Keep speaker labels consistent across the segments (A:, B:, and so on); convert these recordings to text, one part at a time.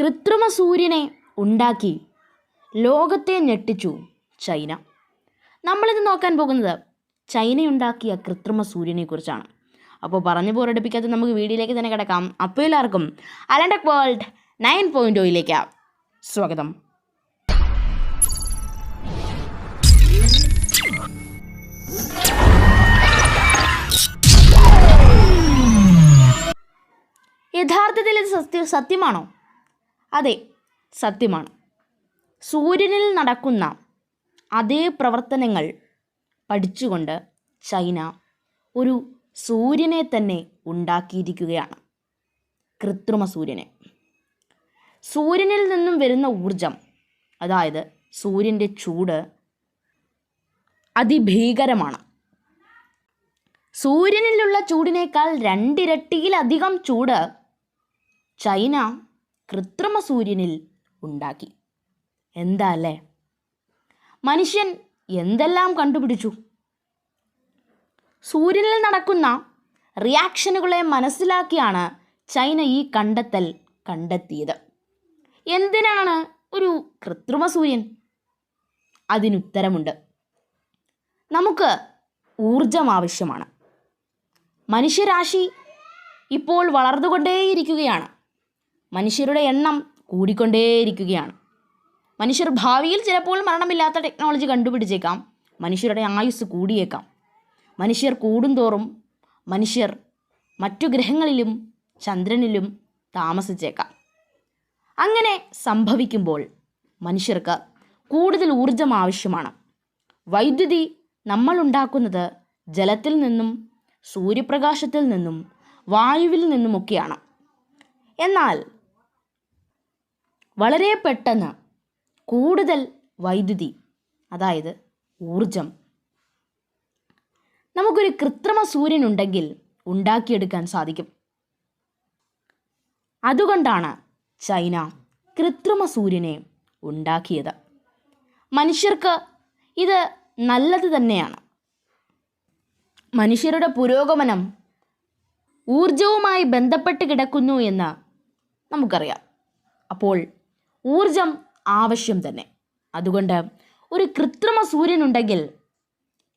A: കൃത്രിമ സൂര്യനെ ഉണ്ടാക്കി. ലോകത്തെ ഞെട്ടിച്ചു ചൈന. നമ്മളിത് നോക്കാൻ പോകുന്നത് ചൈനയുണ്ടാക്കിയ കൃത്രിമ സൂര്യനെ കുറിച്ചാണ് അപ്പോൾ പറഞ്ഞു പോരടിപ്പിക്കാതെ നമുക്ക് വീഡിയോയിലേക്ക് തന്നെ കിടക്കാം. അപ്പോൾ എല്ലാവർക്കും അലണ്ടക് വേൾഡ് നയൻ പോയിന്റ് സ്വാഗതം. യഥാർത്ഥത്തിൽ ഇത് സത്യ സത്യമാണോ? അതെ സത്യമാണ്. സൂര്യനിൽ നടക്കുന്ന അതേ പ്രവർത്തനങ്ങൾ പഠിച്ചുകൊണ്ട് ചൈന ഒരു സൂര്യനെ തന്നെ ഉണ്ടാക്കിയിരിക്കുകയാണ്. കൃത്രിമ സൂര്യനെ. സൂര്യനിൽ നിന്നും വരുന്ന ഊർജം അതായത് സൂര്യന്റെ ചൂട് അതിഭീകരമാണ്. സൂര്യനിലുള്ള ചൂടിനേക്കാൾ രണ്ടിരട്ടിയിലധികം ചൂട് ചൈന കൃത്രിമ സൂര്യനിൽ ഉണ്ടാക്കി. എന്താ അല്ലേ? മനുഷ്യൻ എന്തെല്ലാം കണ്ടുപിടിച്ചു? സൂര്യനിൽ നടക്കുന്ന റിയാക്ഷനുകളെ മനസ്സിലാക്കിയാണ് ചൈന ഈ കണ്ടെത്തൽ കണ്ടെത്തിയത്. എന്തിനാണ് ഒരു കൃത്രിമ സൂര്യൻ അതിനുത്തരമുണ്ട്? നമുക്ക് ഊർജം ആവശ്യമാണ്. മനുഷ്യരാശി ഇപ്പോൾ വളർന്നുകൊണ്ടേയിരിക്കുകയാണ്. മനുഷ്യരുടെ എണ്ണം കൂടിക്കൊണ്ടേയിരിക്കുകയാണ്. മനുഷ്യർ ഭാവിയിൽ ചിലപ്പോൾ മരണമില്ലാത്ത ടെക്നോളജി കണ്ടുപിടിച്ചേക്കാം. മനുഷ്യരുടെ ആയുസ് കൂടിയേക്കാം. മനുഷ്യർ കൂടുന്തോറും മനുഷ്യർ മറ്റു ഗ്രഹങ്ങളിലും ചന്ദ്രനിലും താമസിച്ചേക്കാം. അങ്ങനെ സംഭവിക്കുമ്പോൾ മനുഷ്യർക്ക് കൂടുതൽ ഊർജം ആവശ്യമാണ്. വൈദ്യുതി നമ്മൾ ഉണ്ടാക്കുന്നത് ജലത്തിൽ നിന്നും സൂര്യപ്രകാശത്തിൽ നിന്നും വായുവിൽ നിന്നുമൊക്കെയാണ്. എന്നാൽ വളരെ പെട്ടെന്ന് കൂടുതൽ വൈദ്യുതി അതായത് ഊർജം നമുക്കൊരു കൃത്രിമ സൂര്യനുണ്ടെങ്കിൽ ഉണ്ടാക്കിയെടുക്കാൻ സാധിക്കും. അതുകൊണ്ടാണ് ചൈന കൃത്രിമ സൂര്യനെ ഉണ്ടാക്കിയത്. മനുഷ്യർക്ക് ഇത് നല്ലത് തന്നെയാണ്. മനുഷ്യരുടെ പുരോഗമനം ഊർജവുമായി ബന്ധപ്പെട്ട് കിടക്കുന്നു എന്ന് നമുക്കറിയാം. അപ്പോൾ ഊർജം ആവശ്യം തന്നെ. അതുകൊണ്ട് ഒരു കൃത്രിമ സൂര്യനുണ്ടെങ്കിൽ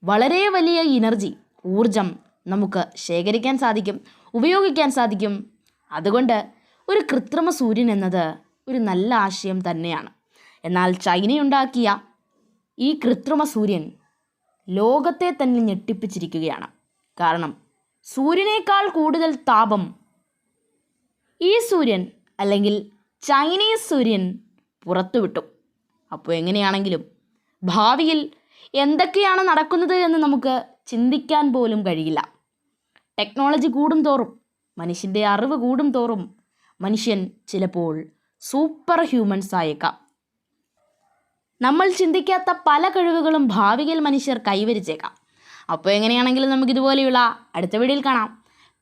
A: വളരെ വലിയ എനർജി ഊർജം നമുക്ക് ശേഖരിക്കാൻ സാധിക്കും ഉപയോഗിക്കാൻ സാധിക്കും. അതുകൊണ്ട് ഒരു കൃത്രിമ സൂര്യൻ എന്നത് ഒരു നല്ല ആശയം തന്നെയാണ്. എന്നാൽ ചൈനയുണ്ടാക്കിയ ഈ കൃത്രിമ സൂര്യൻ ലോകത്തെ തന്നെ ഞെട്ടിപ്പിച്ചിരിക്കുകയാണ്. കാരണം സൂര്യനേക്കാൾ കൂടുതൽ താപം ഈ സൂര്യൻ അല്ലെങ്കിൽ ചൈനീസ് സൂര്യൻ പുറത്തുവിട്ടു അപ്പോൾ എങ്ങനെയാണെങ്കിലും ഭാവിയിൽ എന്തൊക്കെയാണ് നടക്കുന്നത് എന്ന് നമുക്ക് ചിന്തിക്കാൻ പോലും കഴിയില്ല. ടെക്നോളജി കൂടും തോറും മനുഷ്യന്റെ അറിവ് കൂടും തോറും മനുഷ്യൻ ചിലപ്പോൾ സൂപ്പർ ഹ്യൂമൻസ് ആയേക്കാം. നമ്മൾ ചിന്തിക്കാത്ത പല കഴിവുകളും ഭാവിയിൽ മനുഷ്യർ കൈവരിച്ചേക്കാം. അപ്പോൾ എങ്ങനെയാണെങ്കിലും നമുക്ക് ഇതുപോലെയുള്ള അടുത്ത വീഡിയോയിൽ കാണാം.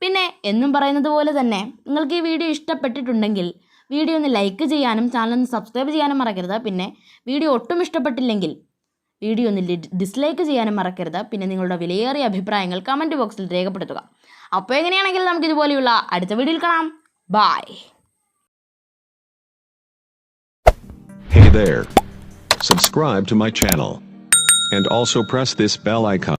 A: പിന്നെ എന്നും പറയുന്നത് പോലെ തന്നെ നിങ്ങൾക്ക് ഈ വീഡിയോ ഇഷ്ടപ്പെട്ടിട്ടുണ്ടെങ്കിൽ വീഡിയോ ഒന്ന് ലൈക്ക് ചെയ്യാനും ചാനൽ ഒന്ന് സബ്സ്ക്രൈബ് ചെയ്യാനും മറക്കരുത് പിന്നെ വീഡിയോ ഒട്ടും ഇഷ്ടപ്പെട്ടില്ലെങ്കിൽ വീഡിയോ ഒന്ന് ഡിസ്ലൈക്ക് ചെയ്യാനും മറക്കരുത് പിന്നെ നിങ്ങളുടെ വിലയേറിയ അഭിപ്രായങ്ങൾ കമന്റ് ബോക്സിൽ രേഖപ്പെടുത്തുക അപ്പോൾ എങ്ങനെയാണെങ്കിൽ നമുക്ക് ഇതുപോലെയുള്ള അടുത്ത വീഡിയോയിൽ കാണാം bye
B: Hey there. Subscribe to my channel. And also press this bell icon.